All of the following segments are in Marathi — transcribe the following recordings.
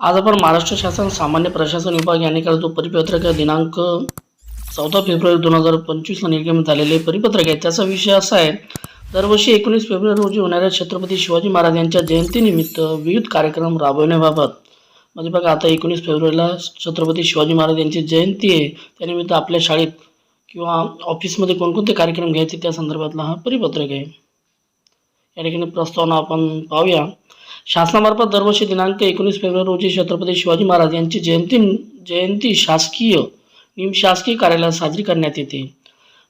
आज आपण महाराष्ट्र शासन सामान्य प्रशासन विभाग यांनी काल जो परिपत्रक दिनांक चौदा फेब्रुवारी दोन हजार पंचवीसला निर्गमित झालेले परिपत्रक आहे. त्याचा विषय असा आहे दरवर्षी एकोणीस फेब्रुवारी रोजी होणाऱ्या छत्रपती शिवाजी महाराज यांच्या जयंतीनिमित्त विविध कार्यक्रम राबवण्याबाबत म्हणजे बघा आता एकोणीस फेब्रुवारीला छत्रपती शिवाजी महाराज यांची जयंती आहे. त्यानिमित्त आपल्या शाळेत किंवा ऑफिसमध्ये कोणकोणते कार्यक्रम घ्यायचे त्या संदर्भातला हा परिपत्रक आहे. या ठिकाणी प्रस्तावना आपण पाहूया. शासनामार्फत दरवर्षी दिनांक एकोणीस फेब्रुवारी रोजी छत्रपती शिवाजी महाराज यांची जयंती जयंती शासकीय निमशासकीय कार्यालयात साजरी करण्यात येते.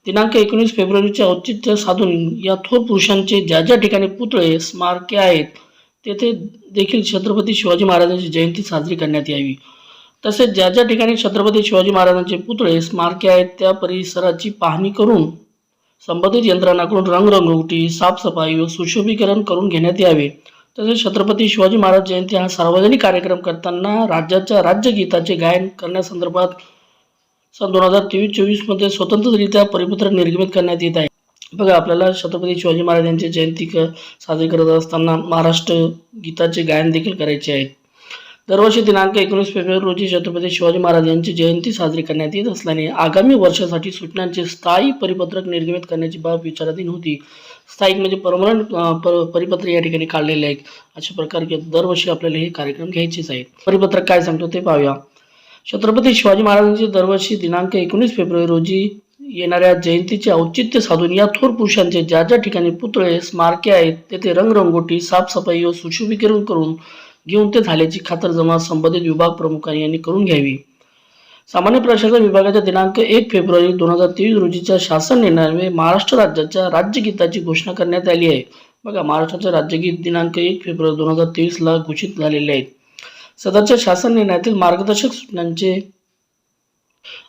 दिनांक एकोणीस फेब्रुवारीचे औचित्य साधून या थोर पुरुषांचे ज्या ज्या ठिकाणी पुतळे स्मारके आहेत तेथे देखील छत्रपती शिवाजी महाराजांची जयंती साजरी करण्यात यावी. तसेच ज्या ज्या ठिकाणी छत्रपती शिवाजी महाराजांचे पुतळे स्मारके आहेत त्या परिसराची पाहणी करून संबंधित यंत्रणाकडून रंगरंगोटी साफसफाई व सुशोभीकरण करून घेण्यात यावे. तसेच छत्रपती शिवाजी महाराज जयंती हा सार्वजनिक कार्यक्रम करताना राज्याच्या राज्यगीताचे गायन करण्यासंदर्भात सन दोन हजार तेवीस चोवीसमध्ये स्वतंत्ररित्या परिपत्र निर्गमित करण्यात येत आहे. बघा आपल्याला छत्रपती शिवाजी महाराज यांची जयंती क साजरी करत असताना महाराष्ट्र गीताचे गायन देखील करायचे आहे. दरवर्षी दिनांक एकोणीस फेब्रुवारी रोजी छत्रपती शिवाजी महाराज यांची जयंती साजरी करण्यात येत असल्याने आगामी वर्षासाठी सूचनांचे स्थायी परिपत्रक निर्गमित करण्याची बाब विचाराधीन होती. स्थायिक म्हणजे परमनंट पर परिपत्र या ठिकाणी काढलेले आहेत. अशा प्रकारे दरवर्षी आपल्याला हे कार्यक्रम घ्यायचेच आहेत. परिपत्रक काय सांगतो ते पाहूया. छत्रपती शिवाजी महाराजांची दरवर्षी दिनांक एकोणीस फेब्रुवारी रोजी येणाऱ्या जयंतीचे औचित्य साधून या थोर पुरुषांचे ज्या ज्या ठिकाणी पुतळे स्मारके आहेत तेथे रंगरंगोटी साफसफाई व सुशोभीकरण करून घेऊन ते झाल्याची खातरजमा संबंधित विभाग प्रमुखांनी यांनी करून घ्यावी. सामान्य प्रशासन विभागाच्या दिनांक एक फेब्रुवारी दोन हजार तेवीस रोजीच्या शासन निर्णयामुळे महाराष्ट्र राज्याच्या राज्यगीताची घोषणा करण्यात आली आहे. बघा महाराष्ट्राचे राज्यगीत दिनांक एक फेब्रुवारी दोन हजार तेवीसला घोषित झालेले आहेत. सदरच्या शासन निर्णयातील मार्गदर्शक सूचनांचे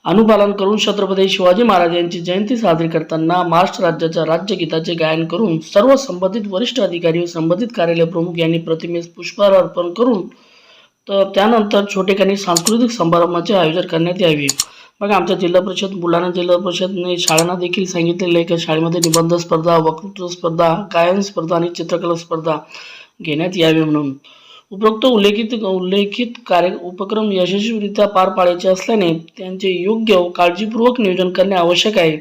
अनुपालन करून छत्रपती शिवाजी महाराज यांची जयंती साजरी करताना महाराष्ट्र राज्याच्या राज्यगीताचे गायन करून सर्व संबंधित वरिष्ठ अधिकारी व संबंधित कार्यालय प्रमुख यांनी प्रतिमेस पुष्पहार अर्पण करून तर त्यानंतर छोटेखानी सांस्कृतिक समारंभाचे आयोजन करण्यात यावे. बघा आमच्या जिल्हा परिषद बुलढाणा जिल्हा परिषदने शाळांना देखील सांगितलेलं आहे की शाळेमध्ये निबंध स्पर्धा वक्तृत्व स्पर्धा गायन स्पर्धा आणि चित्रकला स्पर्धा घेण्यात यावी म्हणून. उपरोक्त उल्लेखित उल्लेखित कार्य उपक्रम यशस्वीरित्या पार पाडायचे असल्याने त्यांचे योग्य व काळजीपूर्वक नियोजन करणे आवश्यक आहे.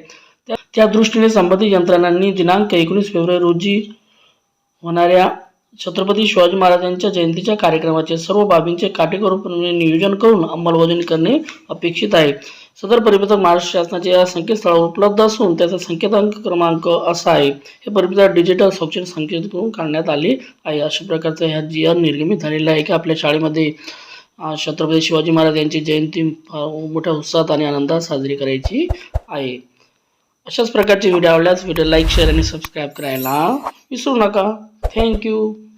त्या त्या दृष्टीने संबंधित यंत्रणांनी दिनांक एकोणीस फेब्रुवारी रोजी होणाऱ्या छत्रपती शिवाजी महाराजांच्या जयंतीच्या कार्यक्रमाचे सर्व बाबींचे काटेकोरपणे नियोजन करून अंमलबजावणी करणे अपेक्षित आहे. सदर परिपत्रक महाराष्ट्र शासनाच्या या संकेतस्थळावर उपलब्ध असून त्याचा संकेतांक क्रमांक असा आहे. हे परिपत्रक डिजिटल स्वच्छ संकेत करून काढण्यात आले आहे. अशा प्रकारचं ह्या जी आर निर्गमित झालेला आहे की आपल्या शाळेमध्ये छत्रपती शिवाजी महाराज यांची जयंती मोठ्या उत्साहात आणि आनंदात साजरी करायची आहे. अशाच प्रकारचे व्हिडिओ आवडल्यास व्हिडिओ लाईक शेअर आणि सबस्क्राईब करायला विसरू नका. Thank you.